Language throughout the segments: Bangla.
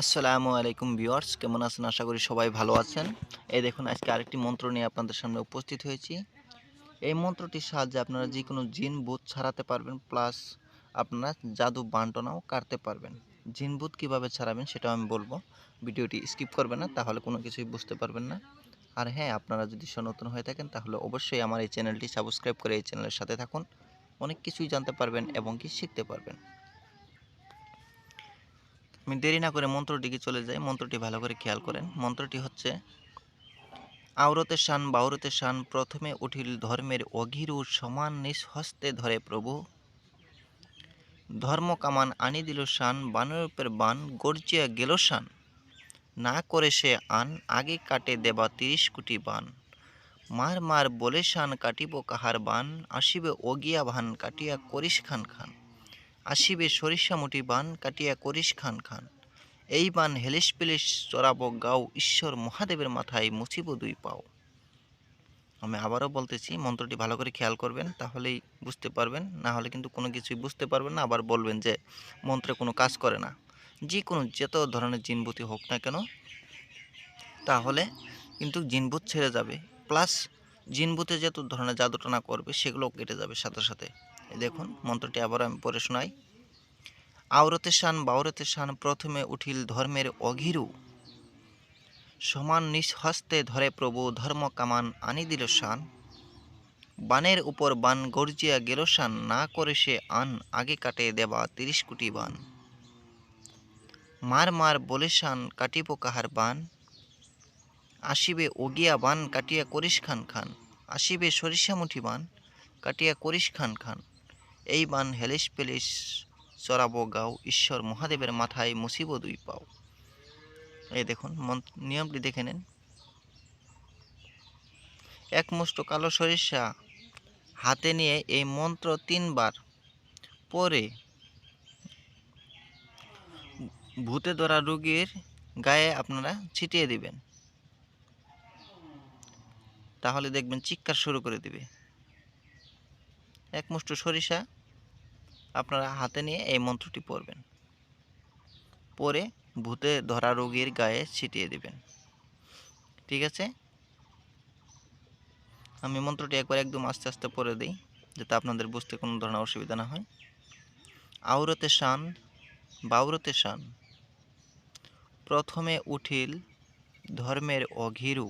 আসসালামু আলাইকুম ভিউয়ার্স, কেমন আছেন? আশা করি সবাই ভালো আছেন। এই দেখুন, আজকে আরেকটি মন্ত্র নিয়ে আপনাদের সামনে উপস্থিত হয়েছি। এই মন্ত্রটির সাহায্যে আপনারা যে কোনো জিন ভূত ছাড়াতে পারবেন, প্লাস আপনারা জাদু বান্টনাও কাটতে পারবেন। জিন ভূত কীভাবে ছাড়াবেন সেটাও আমি বলব। ভিডিওটি স্কিপ করবেন না, তাহলে কোনো কিছুই বুঝতে পারবেন না। আর হ্যাঁ আপনারা যদি সনতন হয়ে থাকেন, তাহলে অবশ্যই আমার এই চ্যানেলটি সাবস্ক্রাইব করে এই চ্যানেলের সাথে থাকুন। অনেক কিছুই জানতে পারবেন এবং কি শিখতে পারবেন। আমি দেরি না করে মন্ত্রটিকে চলে যাই, মন্ত্রটি ভালো করে খেয়াল করেন। মন্ত্রটি হচ্ছে আওরতে শান বাউরতে শান, প্রথমে উঠিল ধর্মের অঘিরু সমান নিঃহস্তে ধরে প্রভু। ধর্ম কামান আনি দিল শান, বানরূপের বান গর্জিয়া গেল শান। না করে সে আন, আগে কাটে দেবা তিরিশ কোটি বান। মার মার বলে শান কাটিব কাহার বান, আসিবে অগিয়া ভান কাটিয়া করিস খান খান। আসিবে সরিষা মুটি বান, কাটিয়া করিস খান খান। এই বান হেলিস পেলিস চড়াব গাও, ঈশ্বর মহাদেবের মাথায় মুছিব দুই পাও। আমি আবারও বলতেছি, মন্ত্রটি ভালো করে খেয়াল করবেন, তাহলেই বুঝতে পারবেন। না হলে কিন্তু কোনো কিছুই বুঝতে পারবেন না, আবার বলবেন যে মন্ত্রে কোনো কাজ করে না। যে কোনো যত ধরনের জিনভূতি হোক না কেন, তাহলে কিন্তু জিনভূত ছেড়ে যাবে। প্লাস জিনভূতে যত ধরনের জাদুটনা করবে সেগুলো কেটে যাবে সাথে সাথে। দেখুন, মন্ত্রটি আবার আমি পড়ে শোনাই। আওরতে শান বাউরতে শান প্রথমে উঠিল ধর্মের অঘিরু। সমান নিঃহস্তে ধরে প্রভু ধর্ম কামান আনি দিল শান। বানের উপর বান গর্জিয়া গেল শান, না করে সে আন আগে কাটে দেবা তিরিশ কোটি বান। মার মার বলে শান, কাটিব কাহার বান? আসিবে ওগিয়া বান, কাটিয়া করিস খান খান। আসিবে সরিষা মুঠি বান, কাটিয়া করিস খান খান। এই বান হেলিস পেলিস চড়াবো গাও, ঈশ্বর মহাদেবের মাথায় মুসিব দুই পাও। এই দেখুন নিয়মটি দেখে নেন। এক মুষ্ট কালো সরিষা হাতে নিয়ে এই মন্ত্র তিনবার পরে ভূতে ধরা রুগীর গায়ে আপনারা ছিটিয়ে দিবেন। তাহলে দেখবেন চিৎকার শুরু করে দিবে। এক মুষ্ট সরিষা আপনারা হাতে নিয়ে এই মন্ত্রটি পড়বেন। পরে ভূতে ধরা রোগীর গায়ে ছিটিয়ে দিবেন। ঠিক আছে? আমি মন্ত্রটি একবার একদম আস্তে আস্তে পড়ে দিই, যাতে আপনাদের বুঝতে কোনো ধরনের অসুবিধা না হয়। আউরতে শান, বাউরতে শান। প্রথমে উঠিল ধর্মের অঘিরু,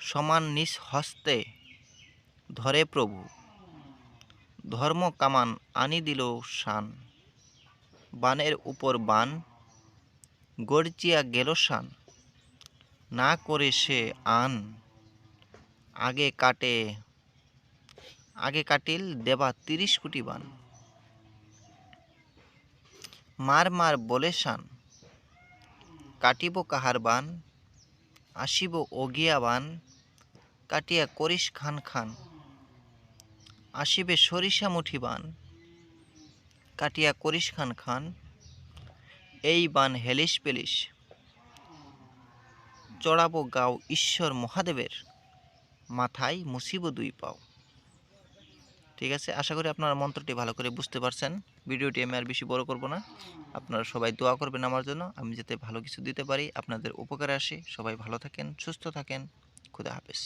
সমান নিজ হস্তে ধরে প্রভু। ধর্ম কামান আনি দিল শান। বানের উপর বান, গর্জিয়া গেল শান। না করে সে আন, আগে কাটে, আগে কাটিল দেবা তিরিশ কোটি বান। মার মার বলে শান, কাটিব কাহার বান, আসিব অগিয়া বান, কাটিয়া করিস খান খান। আসিবে সরিষা মুঠি বান। কাটিয়া করিস খান খান, এই বান হেলিস পেলিস। চড়াবো গাও ঈশ্বর মহাদেবের, মাথায় মুসিব দুই পাও। ঠিক আছে, আশা করি আপনারা মন্ত্রটি ভালো করে বুঝতে পারছেন। ভিডিওটি আমি আর বেশি বড় করব না। আপনারা সবাই দোয়া করবেন আমার জন্য। আমি যাতে ভালো কিছু দিতে পারি, আপনাদের উপকারে আসে। সবাই ভালো থাকেন, সুস্থ থাকেন। খুদা হাফেজ।